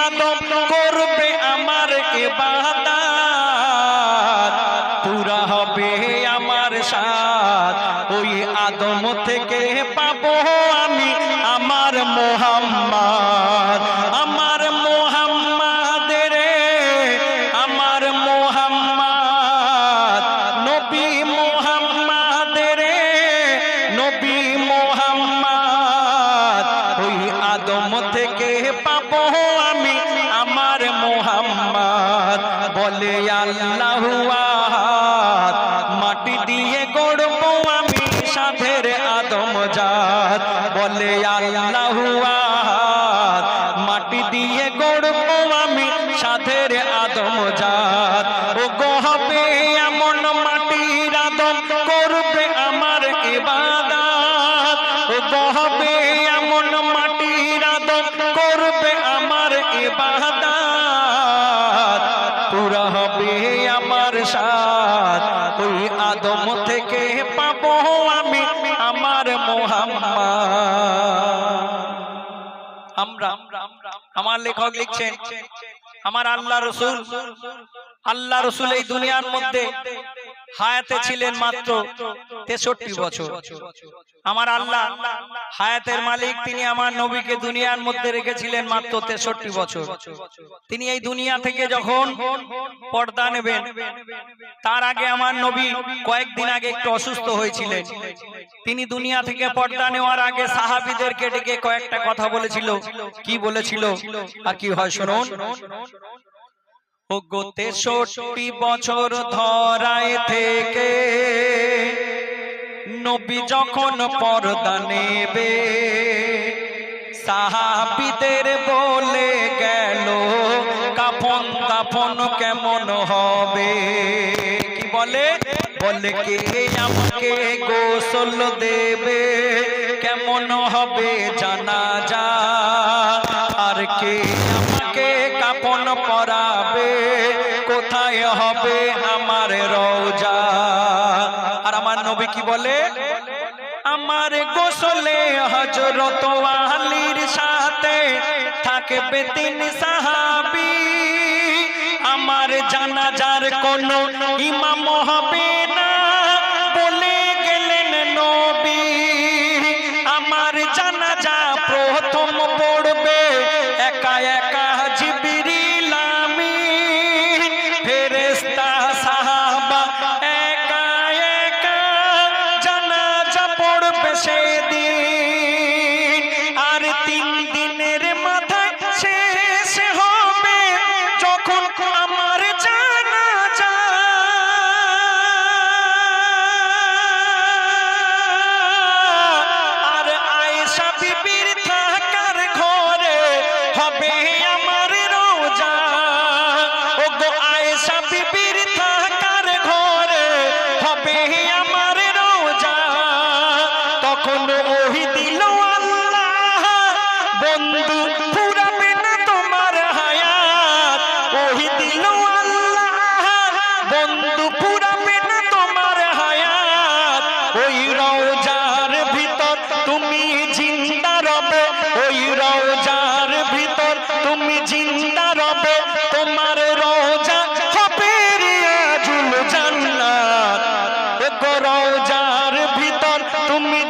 আদম করবে আমার এবাদাত। আদম জাত। ও গো এমন মাটির আদম করবে আমার ইবাদত। ও গো এমন মাটির আদম করবে আমার ইবাদত। পুরা হবে আমার সাথ ওই আদম থেকে পাবো আমি আমার মোহাম্মদ। আমরা আমার লেখক লিখছেন আমার আল্লাহ রসুল আল্লাহ রসুল এই দুনিয়ার মধ্যে হায়াতে ছিলেন মাত্র তেষট্টি বছর। আমার আল্লাহ হায়াতের মালিক তিনি আমার নবীকে দুনিয়ার মধ্যে রেখেছিলেন মাত্র তেষট্টি বছর। তিনি এই দুনিয়া থেকে যখন পর্দা নেবেন তার আগে আমার নবী কয়েকদিন আগে একটু অসুস্থ হয়েছিলেন। তিনি দুনিয়া থেকে পর্দা নেওয়ার আগে সাহাবিদেরকে ডেকে কয়েকটা কথা বলেছিল। কি বলেছিল? আর কি হয় শুনুন। ও গো তেষট্টি বছর ধরায় থেকে নবী যখন পর্দা নেবে, সাহাবিদের বলে গেল, কাফন দাফন কেমন হবে? কি বলে? বলে কে আমাকে গোসল দেবে? কেমন হবে জানা যা আর কে আমাকে কাপন পরাবে? কোথায় হবে আমার আমার নবী কি বলে? আমার গোসলে হজরত আলীর সাথে থাকবে তিন সাহাবি। আমার জানাজার কোন ইমাম হবে গো রওজার ভিতর তুমি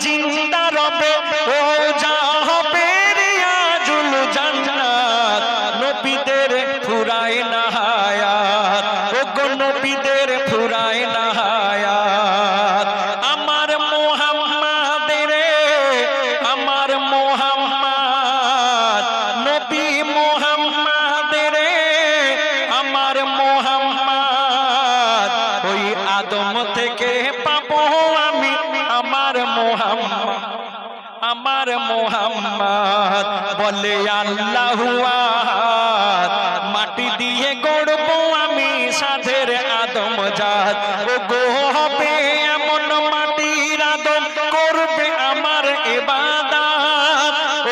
এবাদাত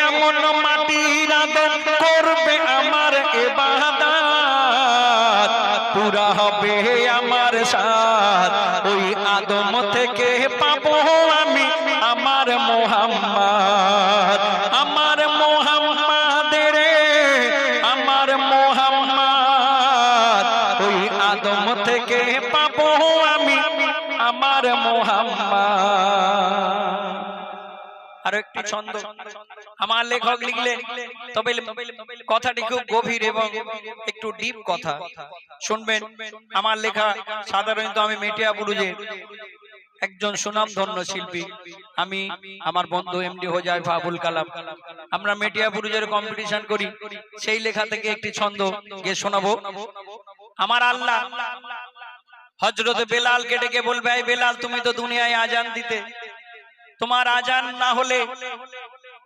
এমন মাটির করবে আমার এবাদাত পুরা হবে আমার সাথ ওই আদম থেকে পাবো একটি ছন্দ। আমার লেখক লিখলেন, তবে কথাটি খুব গভীর এবং একটু ডিপ কথা। শুনবেন, আমার লেখা সাধারণত আমি মেটিয়া বুরুজের একজন সুনাম ধন্য শিল্পী। আমি আমার বন্ধু এমডি হোজাই আবুল কালাম। আমরা মেটিয়া বুরুজের কম্পিটিশন করি। সেই লেখা থেকে একটি ছন্দ গিয়ে শোনাবো। আমার আল্লাহ হজরত বেলাল কে ডেকে বলবে বেলাল, তুমি তো দুনিয়ায় আজান দিতে তোমার আজান না হলে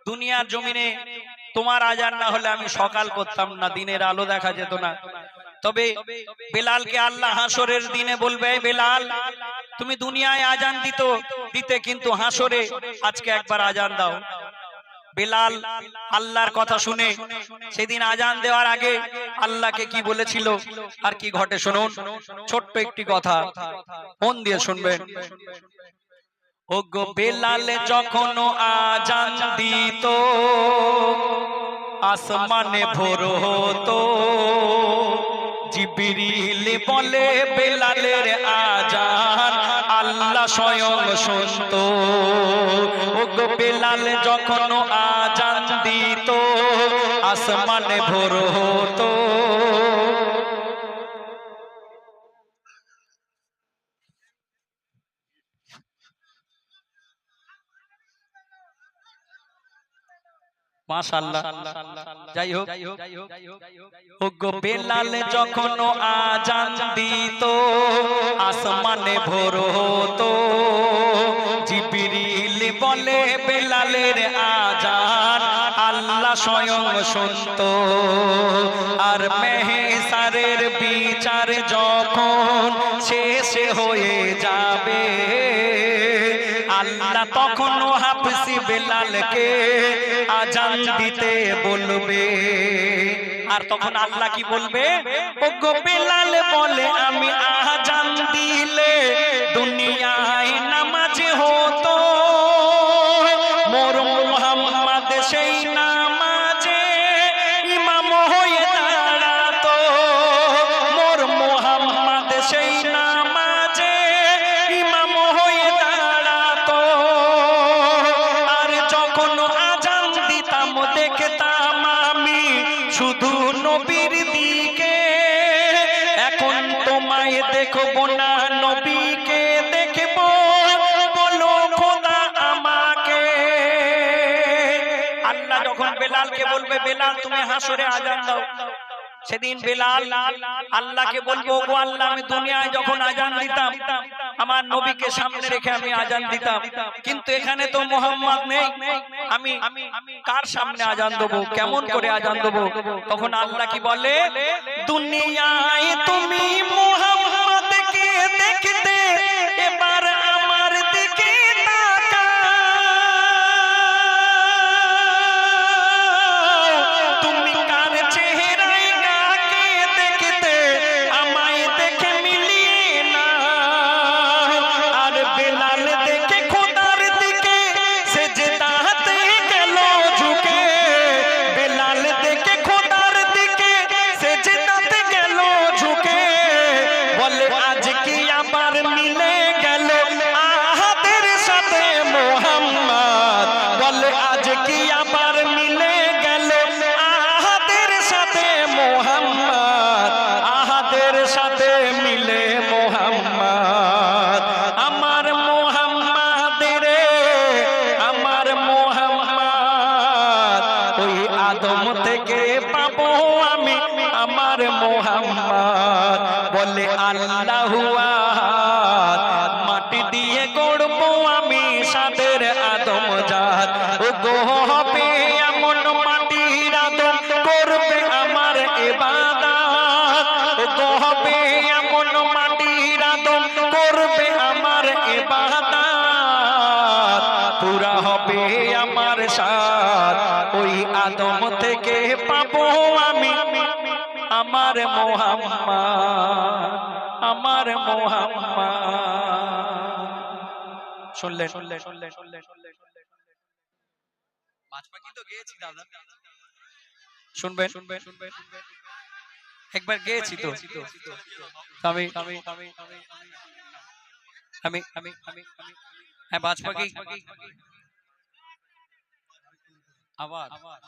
দুনিয়ার জমিনে তোমার আজান না হলে আমি সকাল করতাম না, দিনের আলো দেখা যেত না। তবে বেলালকে আল্লাহ হাসরের দিনে বলবে বেলাল, তুমি দুনিয়ায় আজান দিত, দিতে কিন্তু হাসরে আজকে একবার আজান দাও। বেলাল আল্লাহর কথা শুনে সেদিন আজান দেওয়ার আগে আল্লাহকে কি বলেছিল আর কি ঘটে শুনুন। ছোট্ট একটি কথা, মন দিয়ে শুনবেন। ও গো বেলাল যখন আজান দিত আসমানে ভোর হতো। জিবিরিল বলে বেলালের আজান আল্লাহ স্বয়ং শুনত। ও গো বেলাল যখন আজান দিত আসমানে ভোর হতো। মাশাআল্লাহ। যাই হোক। ও গো বেলাল যখন আজান দিত আসমানে ভোর হতো। জিবরিল বলে বেলালের আজান আল্লাহ স্বয়ং শুনত। আর মেহেসারের বিচার যখন শেষে হয়ে যাবে আল্লাহ তখন বেলালকে আজান দিতে বলবে। আর তখন আল্লাহ কি বলবে? ও গো বেলাল বলে, আমি আজান দিলে দুনিয়ায় শুধু নবীর দিকে। এখন তোমায় দেখব না, নবীকে দেখব। বলো, খোদা আমাকে। আল্লাহ যখন বেলালকে বলবে, বেলাল, তুমি হাসরে আজান দাও। সেদিন বেলাল, আল্লাহকে বলব গো আল্লাহ, আমি দুনিয়ায় যখন আজান দিতাম, আমার নবীকে সামনে রেখে আমি আজান দিতাম। কিন্তু এখানে তো মোহাম্মদ নেই। আমি কার সামনে আজান দেবো? কেমন করে আজান দেবো? তখন আল্লাহ কি বলে? দুনিয়ায় তুমি মোহাম্মদকে মোহাম্মদ বলে আল্লাহ মোহাম্মদ আমার মোহাম্মদ। শুনলেন? শুনলেন শুনলেন শুনলেন শুনলেন পাঁচ পাখি তো গেয়েছি দাদা। শুনবেন? শুনবেন শুনবেন একবার গেয়েছি তো। তো আমি আমি আমি আমি আমি হ্যাঁ বাজ পাখি আবার আবার।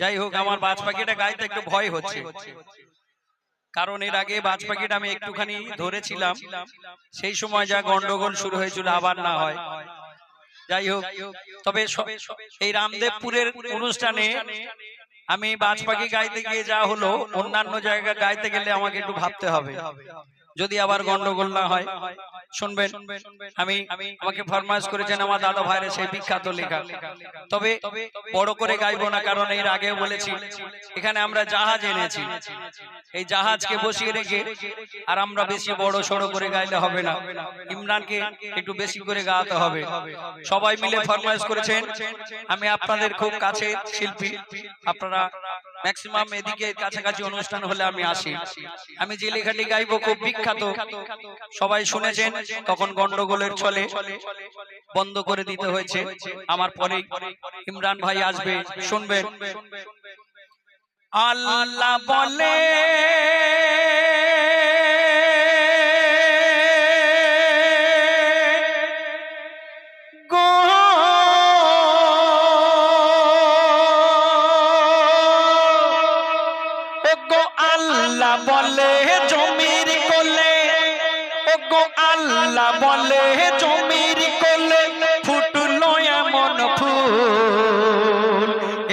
যাই হোক, আমার বাজ পাখিটা গাইতে একটু ভয় হচ্ছে। কারণ এর আগে বাজ পাখিটা আমি একটুখানি ধরেছিলাম। সেই সময় যা গন্ডগোল শুরু হয়েছিল, আবার না হয়। যাই হোক, তবে এই রামদেবপুরের অনুষ্ঠানে আমি বাজ পাখি গাইতে গিয়ে যা হলো, অন্যান্য জায়গা গাইতে গেলে আমাকে একটু ভাবতে হবে। যদি আবার গন্ডগোল না হয়। শুনবেন আমি আমাকে ফরমাইশ করেছেন আমার দাদা ভাইয়ের সেই বিখ্যাত লেখা। তবে বড় করে গাইবো না কারণ এর আগেও বলেছি। এখানে আমরা জাহাজ এনেছি। এই জাহাজকে বসিয়ে রেখে আর আমরা বেশি বড় সড়ো করে গাইলে হবে না। ইমরানকে একটু বেশি করে গাওয়াতে হবে। সবাই মিলে ফরমাইশ করেছেন। আমি আপনাদের খুব কাছে শিল্পী। আপনারা ম্যাক্সিমাম এদিকে কাছাকাছি অনুষ্ঠান হলে আমি আসি। আমি যে লেখাটি গাইবো, খুব বিখ্যাত। সবাই শুনেছেন, তখন গন্ডগোলের ছলে বন্ধ করে দিতে হয়েছে। আমার পরে ইমরান ভাই আসবে, শুনবেন। আল্লাহ বলে ও গো আল্লাহ বলে জমির কোলে ও গো আল্লাহ বলে জমির কোলে, ফুটলো এমন ফুল।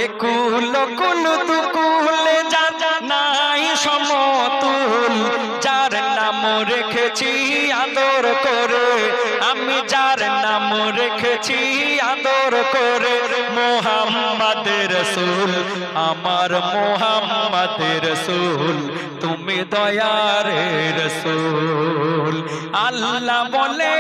একুল কুল তুকুলে যা নাই সমতুল। যার নাম রেখেছি আদর করে, আমি যার নাম রেখেছি আদর করে। মোহাম্মদ রসুল আমার মোহাম্মদ রসুল তুমি দয়ার রসুল। আল্লাহ বলে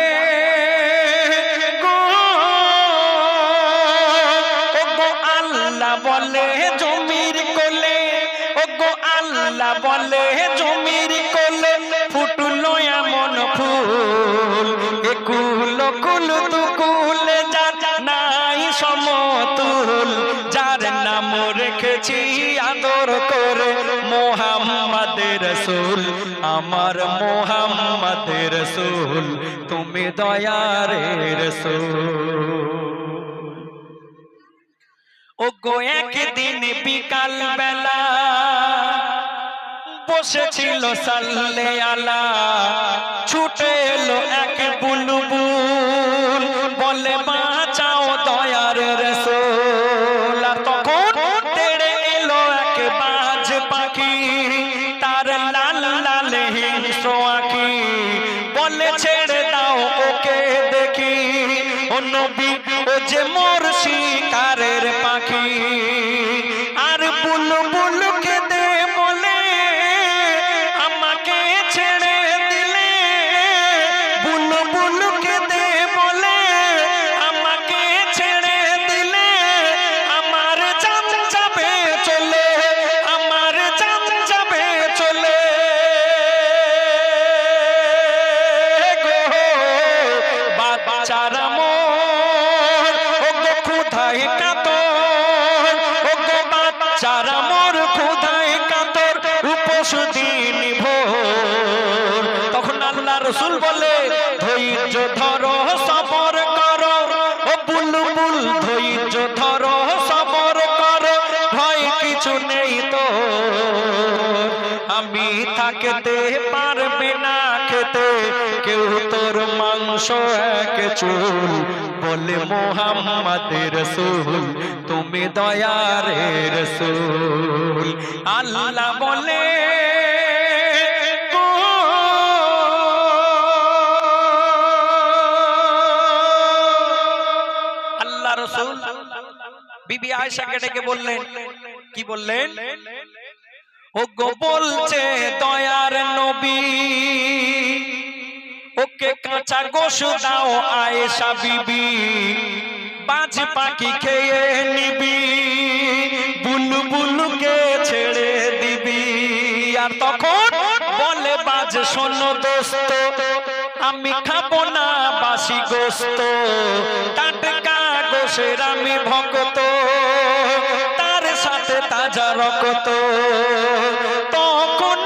রসুল, আমার মোহাম্মদ রসুল, তুমি দয়ার রসুল। ও গো একদিন বিকাল বেলা বসেছিল সাল্লে আলা, ছুটে এলো এক বুলবুল হিংস্র আঁখি বলে ছেড়ে দাও ওকে দেখি। ও নবী ও যে মোর রসুল বলে, ধৈর্য ধরো, সবর করো। ও বুলবুল, ধৈর্য ধরো, সবর করো, ভয় কিছু নেই তো। আমি থাকতে পারবে না খেতে, কেউ তোর মাংস এক চুল। বলে মোহাম্মদ রসুল, তুমি দয়ার রসুল। আল্লাহ বলে বিবি আয়সাকে ডেকে বললেন কি বললেন? ও গো বলছে দয়ার নবী। ওকে কাঁচা গোশ দাও আয়েশা বিবি। বাজ পাখি খেয়ে নিবি। বুলবুলকে ছেড়ে দিবি। আর তখন বলে বাজ শোনো দোস্ত আমি খাব না বাসি গোস্ত। টাটকা গোসের আমি ভক্ত তার সাথে তাজা রকত। তখন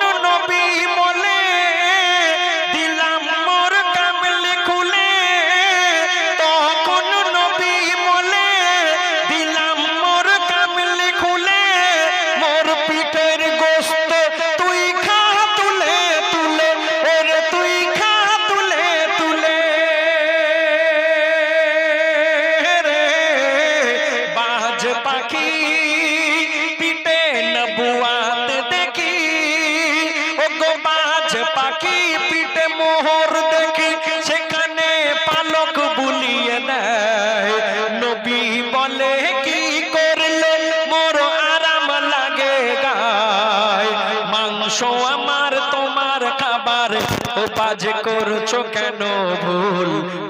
বাজ করছ কেন ভুল?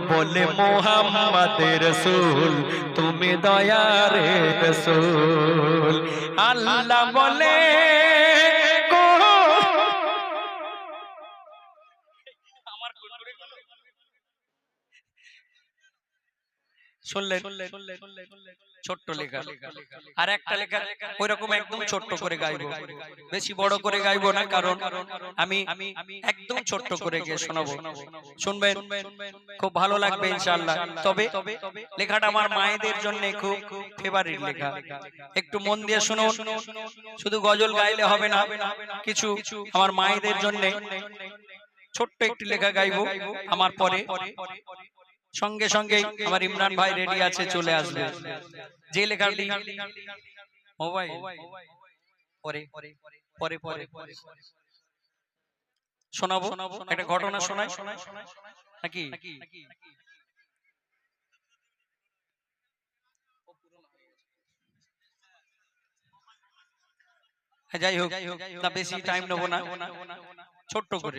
বলে মোহাম্মদের রসুল তুমি দয়ারে রসুল। আল্লাহ বলে গো শুনলেন? ছোট্ট লেখা। আর একটা লেখা ওই রকম একদম ছোট্ট করে গাইবো। বেশি বড় করে গাইবো না কারণ আমি একদম ছোট্ট করে গিয়ে শোনাবো। শুনবেন? খুব ভালো লাগবে ইনশাআল্লাহ। তবে লেখাটা আমার মায়েদের জন্য খুব ফেভারিট লেখা। একটু মন দিয়ে শুনুন। শুধু গজল গাইলে হবে না কিছু আমার মায়েদের জন্য ছোট্ট একটি লেখা গাইবো। আমার পরে সঙ্গে সঙ্গে আমার ইমরান ভাই রেডি আছে চলে আসবে। যে লেখাটি মোবাইল পরে পরে পরে শোনাবো? একটা ঘটনা শোনাই? নাকি? হ্যাঁ, যাই হোক বেশি টাইম নেব না। ছোট্ট করে।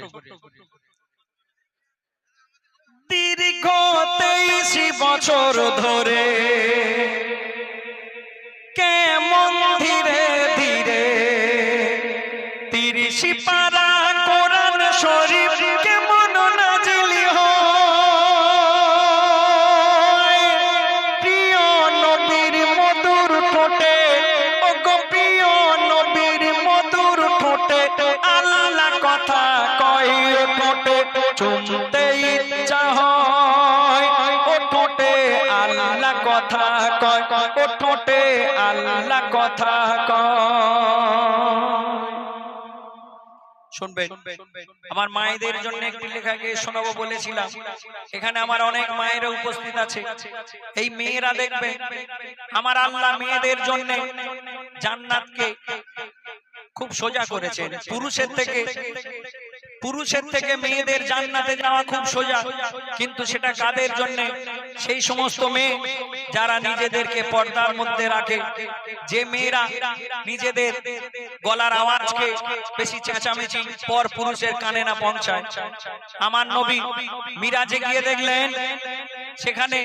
দীর্ঘ তেইশ বছর ধরে কেমন ধীরে ধীরে ও কথা শুনবেন, আমার মায়েদের জন্য একটি লেখাকে শোনাবো বলেছিলাম। এখানে আমার অনেক মায়েরা উপস্থিত আছে। এই মেয়েরা দেখবে আমার আল্লাহ মেয়েদের জন্য জান্নাতকে খুব সোজা করেছেন। পুরুষের থেকে পুরুষের থেকে মেয়েদের জান্নাতে যাওয়া খুব সোজা। কিন্তু সেটা কাদের জন্য? সেই সমস্ত মেয়ে যারা নিজেদেরকে পর্দার মধ্যে রাখে। যে মেয়েরা নিজেদের গলার আওয়াজকে বেশি চেঁচামেচি পর পুরুষের কানে না পৌঁছায়। আমার নবী মিরাজে গিয়ে দেখলেন সেখানে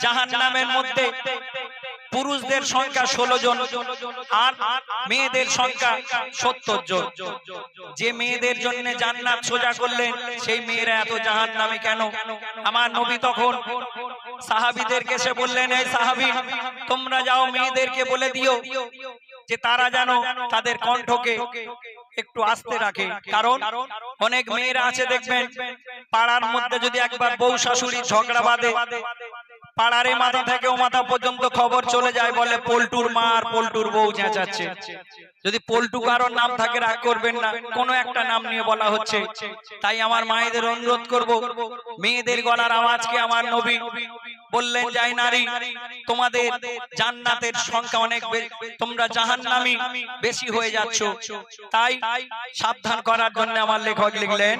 জাহান নামের মধ্যে পুরুষদের সংখ্যা ষোলো জন আর মেয়েদের সংখ্যা যে মেয়েদের জন্য জান্নাত সোজা করলেন সেই মেয়েরা এত জাহান নামে কেন? আমার নবী তখন সাহাবিদেরকে সে বললেন, এই সাহাবি, তোমরা যাও মেয়েদেরকে বলে দিও যে তারা তাদের কণ্ঠকে একটু আস্তে রাখে। কারণ অনেক মেয়েরা আছে, দেখবেন, পাড়ার মধ্যে যদি একবার বউ শাশুড়ি ঝগড়া বাঁধে, পাড়ারে মাথা থেকে ও মাথা পর্যন্ত খবর চলে যায় বলে, পল্টুর মা আর পল্টুর বউ চেঁচাচ্ছে। যদি পল্টু কারোর নাম থাকে, রাগ করবেন না। কোনো একটা নাম নিয়ে বলা হচ্ছে। তাই আমার মায়েদের অনুরোধ করব, মেয়েদের গলার আওয়াজকে আমার নবী বললেন, যাই নারী, তোমাদের জান্নাতের সংখ্যা অনেক তোমরা জাহান্নামী বেশি হয়ে যাচ্ছ। তাই সাবধান করার জন্য আমার লেখক লিখলেন,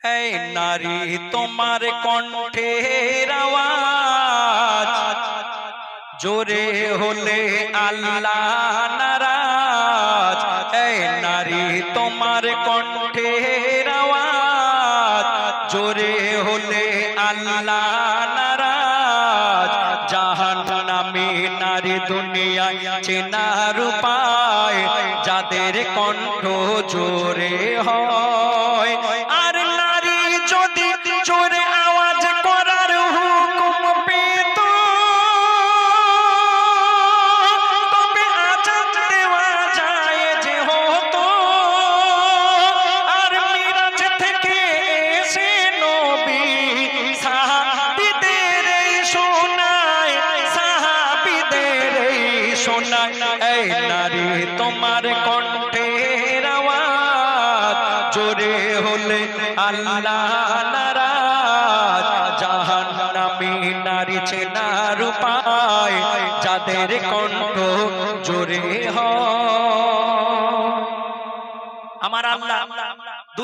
এই নারী, তোমার কণ্ঠের আওয়াজ, জোরে হলে আল্লাহ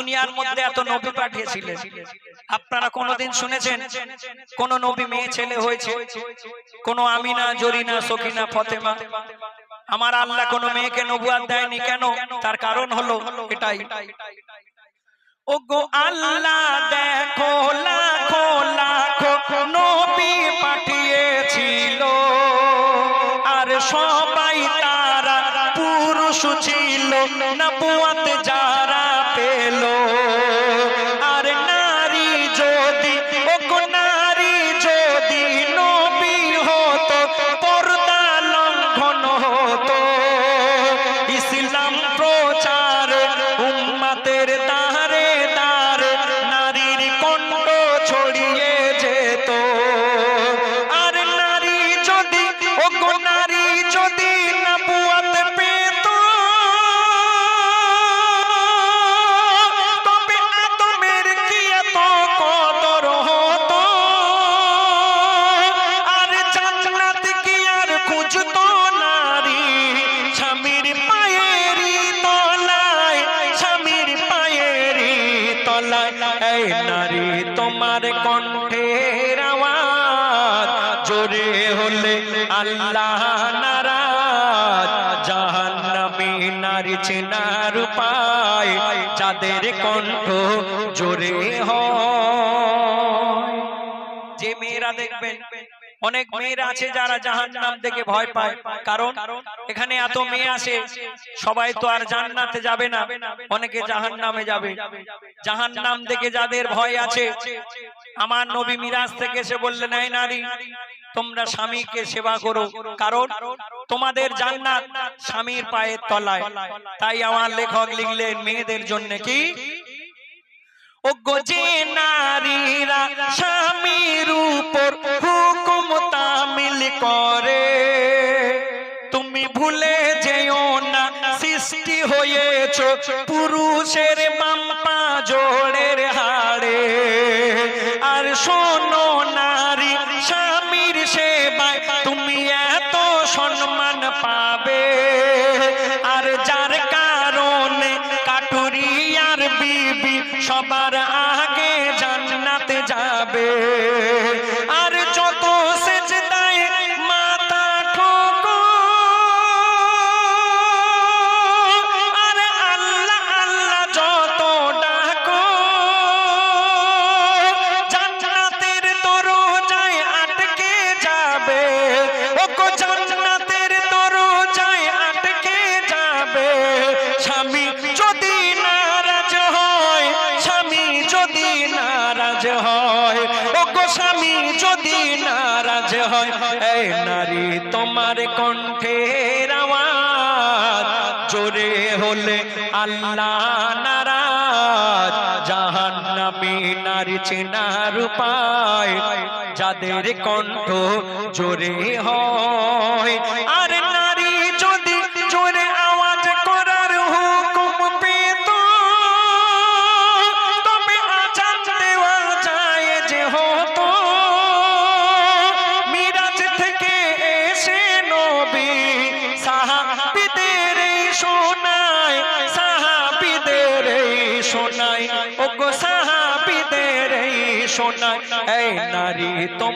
দুনিয়ার মধ্যে এত নবী পাঠিয়েছিলেন। আপনারা কোনোদিন শুনেছেন? কোন নবী মেয়ে ছেলে হয়েছে? কোন আমিনা, জরিনা সকিনা ফতেমা? আমার আল্লাহ কোন মেয়েকে নবুয়াদ দেয়নি কেন? তার কারণ হলো এটাই। ও গো আল্লাহ দেখো, লাখো লাখো নবী পাঠিয়েছিল। আর সবাই তারা পুরুষ ছিল, নবুয়াত যারা যাদের কণ্ঠ জোরে যে মেয়েরা দেখবেন, অনেক মেয়েরা আছে যারা জাহান নাম দেখে ভয় পায়। কারণ এখানে এত মেয়ে আসে সবাই তো আর জান্নাতে যাবে না, অনেকে জাহান নামে যাবে। জাহান নাম দেখে যাদের ভয় আছে, আমার নবী মিরাজ থেকে এসে বললেন, এই নারী তোমরা স্বামীকে সেবা করো। কারণ তোমাদের জান্নাত স্বামীর পায়ের তলায়। তাই আমার লেখক লিখলেন মেয়েদের জন্য কি? যে নারীরা স্বামীর উপর হুকুম তামিল করে। তুমি ভুলে যেও না সৃষ্টি হয়েছ পুরুষের বাম্পা জোড়ের হাড়ে। আর শোনো নারী সবার আগে কণ্ঠের আওয়াজ জোরে হলে আল্লাহ নারাজ। জাহান্নামী নারী চেনার উপায় যাদের কণ্ঠ জোরে হয়।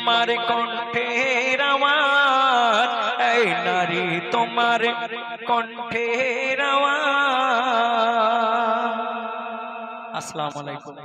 তোমার কণ্ঠের আওয়াজ এই নারী তোমার কণ্ঠের আওয়াজ। আসসালামু আলাইকুম।